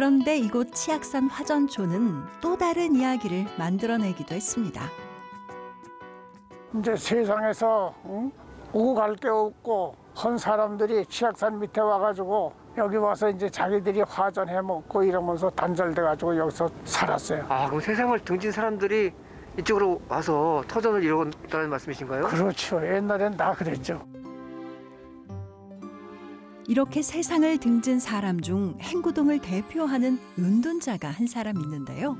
그런데 이곳 치악산 화전초는 또 다른 이야기를 만들어내기도 했습니다. 이제 세상에서 응? 오고 갈 게 없고 헌 사람들이 치악산 밑에 와가지고 여기 와서 이제 자기들이 화전해 먹고 이러면서 단절돼 가지고 여기서 살았어요. 아 그럼 세상을 등진 사람들이 이쪽으로 와서 터전을 이뤘다는 말씀이신가요? 그렇죠. 옛날엔 다 그랬죠. 이렇게 세상을 등진 사람 중 행구동을 대표하는 은둔자가 한 사람 있는데요.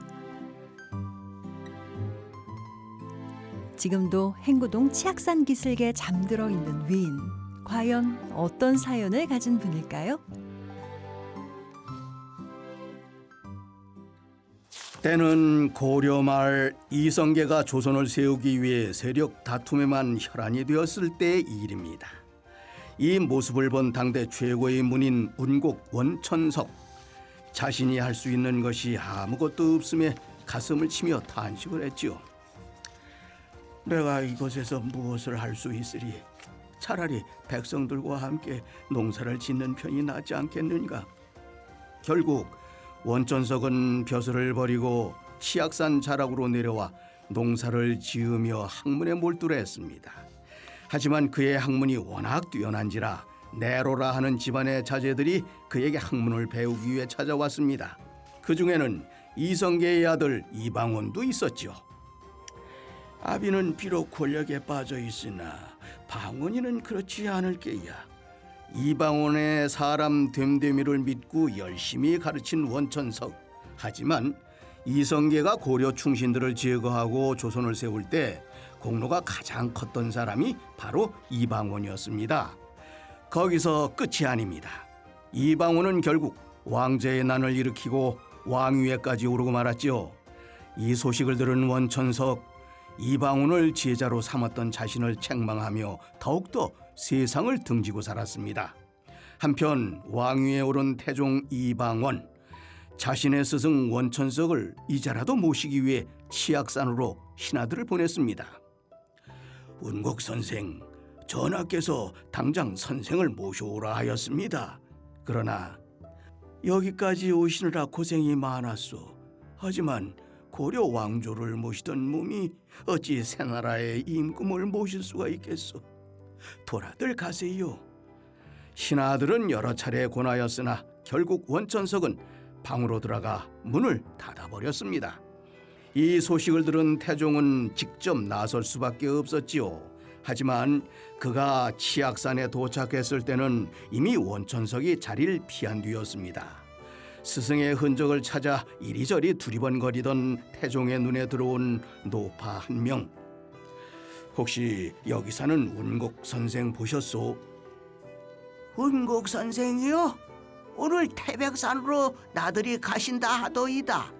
지금도 행구동 치악산 기슭에 잠들어 있는 위인. 과연 어떤 사연을 가진 분일까요? 때는 고려 말 이성계가 조선을 세우기 위해 세력 다툼에만 혈안이 되었을 때의 일입니다. 이 모습을 본 당대 최고의 문인 운곡 원천석 자신이 할 수 있는 것이 아무것도 없음에 가슴을 치며 탄식을 했지요. 내가 이곳에서 무엇을 할 수 있으리? 차라리 백성들과 함께 농사를 짓는 편이 낫지 않겠는가? 결국 원천석은 벼슬을 버리고 치악산 자락으로 내려와 농사를 지으며 학문에 몰두했습니다. 하지만 그의 학문이 워낙 뛰어난지라 네로라 하는 집안의 자제들이 그에게 학문을 배우기 위해 찾아왔습니다. 그 중에는 이성계의 아들 이방원도 있었죠. 아비는 비록 권력에 빠져 있으나 방원이는 그렇지 않을 게야. 이방원의 사람 됨됨이를 믿고 열심히 가르친 원천석. 하지만 이성계가 고려 충신들을 제거하고 조선을 세울 때 공로가 가장 컸던 사람이 바로 이방원이었습니다. 거기서 끝이 아닙니다. 이방원은 결국 왕제의 난을 일으키고 왕위에까지 오르고 말았죠. 이 소식을 들은 원천석 이방원을 제자로 삼았던 자신을 책망하며 더욱더 세상을 등지고 살았습니다. 한편 왕위에 오른 태종 이방원 자신의 스승 원천석을 이제라도 모시기 위해 치악산으로 신하들을 보냈습니다. 운곡 선생, 전하께서 당장 선생을 모셔오라 하였습니다. 그러나 여기까지 오시느라 고생이 많았소. 하지만 고려 왕조를 모시던 몸이 어찌 새나라의 임금을 모실 수가 있겠소? 돌아들 가세요. 신하들은 여러 차례 권하였으나 결국 원천석은 방으로 들어가 문을 닫아버렸습니다. 이 소식을 들은 태종은 직접 나설 수밖에 없었지요. 하지만 그가 치악산에 도착했을 때는 이미 원천석이 자리를 피한 뒤였습니다. 스승의 흔적을 찾아 이리저리 두리번거리던 태종의 눈에 들어온 노파 한 명. 혹시 여기 사는 운곡 선생 보셨소? 운곡 선생이요? 오늘 태백산으로 나들이 가신다 하더이다.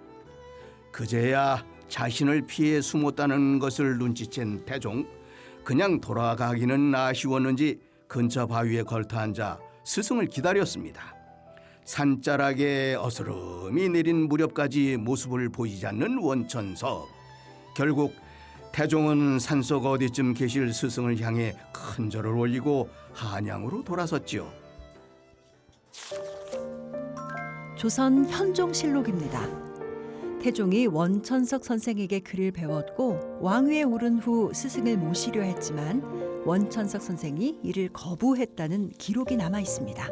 그제야 자신을 피해 숨었다는 것을 눈치챈 태종 그냥 돌아가기는 아쉬웠는지 근처 바위에 걸터 앉아 스승을 기다렸습니다. 산자락에 어스름이 내린 무렵까지 모습을 보이지 않는 원천석. 결국 태종은 산속 어디쯤 계실 스승을 향해 큰 절을 올리고 한양으로 돌아섰지요. 조선 현종실록입니다. 태종이 원천석 선생에게 글을 배웠고 왕위에 오른 후 스승을 모시려 했지만 원천석 선생이 이를 거부했다는 기록이 남아 있습니다.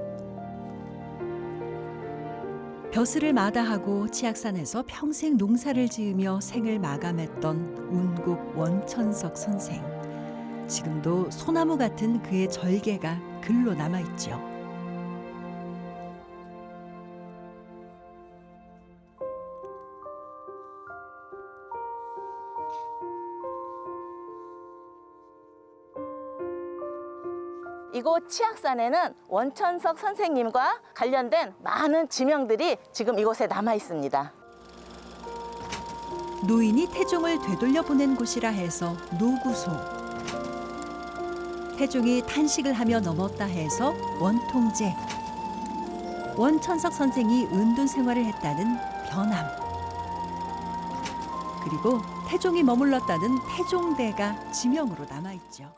벼슬을 마다하고 치악산에서 평생 농사를 지으며 생을 마감했던 운국 원천석 선생. 지금도 소나무 같은 그의 절개가 글로 남아 있죠. 이곳 치악산에는 원천석 선생님과 관련된 많은 지명들이 지금 이곳에 남아 있습니다. 노인이 태종을 되돌려 보낸 곳이라 해서 노구소. 태종이 탄식을 하며 넘었다 해서 원통제. 원천석 선생이 은둔 생활을 했다는 변함. 그리고 태종이 머물렀다는 태종대가 지명으로 남아 있죠.